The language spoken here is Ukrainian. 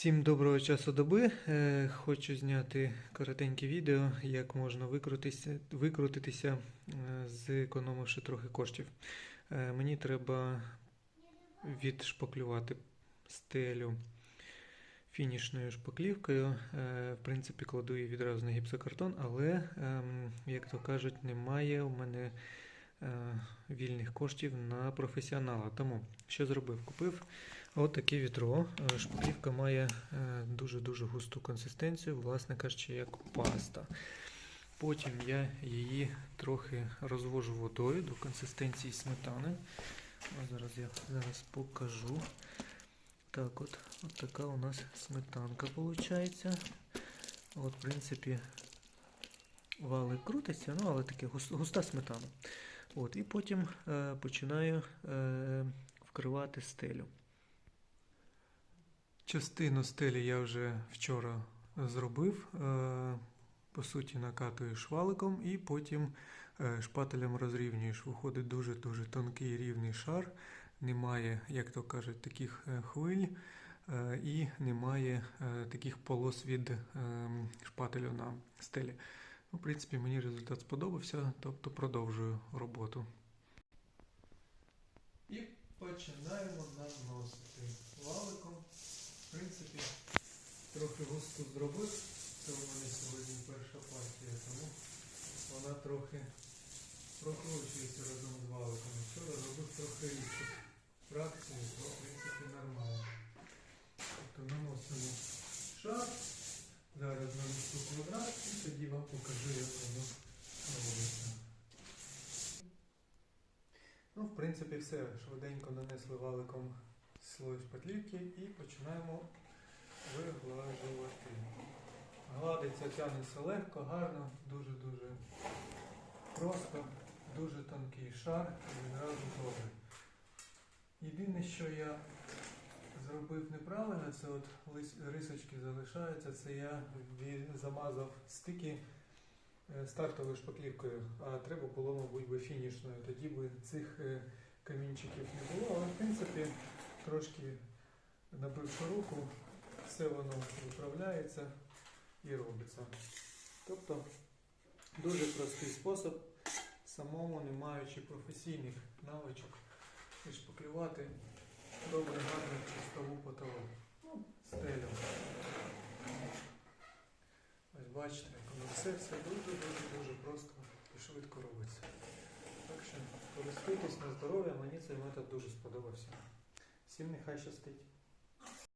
Всім доброго часу доби. Е, Хочу зняти коротеньке відео, як можна викрутитися, викрутитися, е, зекономивши трохи коштів. Е, Мені треба відшпаклювати стелю фінішною шпаклівкою. В принципі, кладу її відразу на гіпсокартон, але, ем, як то кажуть, немає у мене вільних коштів на професіонала. Тому що зробив? Купив От вітро. Е, Шпаклівка має е, дуже-дуже густу консистенцію, власне кажучи, як паста. Потім я її трохи розвожу водою до консистенції сметани. Ось зараз я зараз покажу. Так от, от така у нас сметанка виходить. От, в принципі, валик крутиться, ну, але таке густа сметана. От, і потім е, починаю е, вкривати стелю. Частину стелі я вже вчора зробив. Е, По суті, накатую шваликом і потім е, шпателем розрівнюєш. Виходить дуже-дуже тонкий рівний шар. Немає, як то кажуть, таких е, хвиль е, і немає таких полос від е, шпателю на стелі. Ну, В принципі, мені результат сподобався, тобто продовжую роботу. І починаємо наносити валиком. В принципі, трохи густо зробив. Це у мене сьогодні перша партія, тому вона трохи прокручується разом з валиком. Вчора зробив трохи рідшу фракцію, то в принципі нормально. Тобто наносимо шар, зараз нанесу квадрат і тоді вам покажу, як воно робиться. Ну, в принципі, все. Швиденько нанесли валиком слой шпатлівки і починаємо виглажувати. Гладиться, тягнеться легко, гарно, дуже-дуже просто, дуже тонкий шар і відразу добре. Єдине, що я зробив неправильно, це от рисочки залишаються, це я замазав стики стартовою шпаклівкою, а треба було, мабуть, би фінішною. Тоді би цих е, камінчиків не було, але в принципі трошки набивши руку, все воно виправляється і робиться. Тобто дуже простий спосіб, самому не маючи професійних навичок, і шпаклювати добре бачите, коли все, все дуже-дуже-дуже просто і швидко робиться. Так що користуйтесь на здоров'я, мені цей метод дуже сподобався. Всім нехай щастить.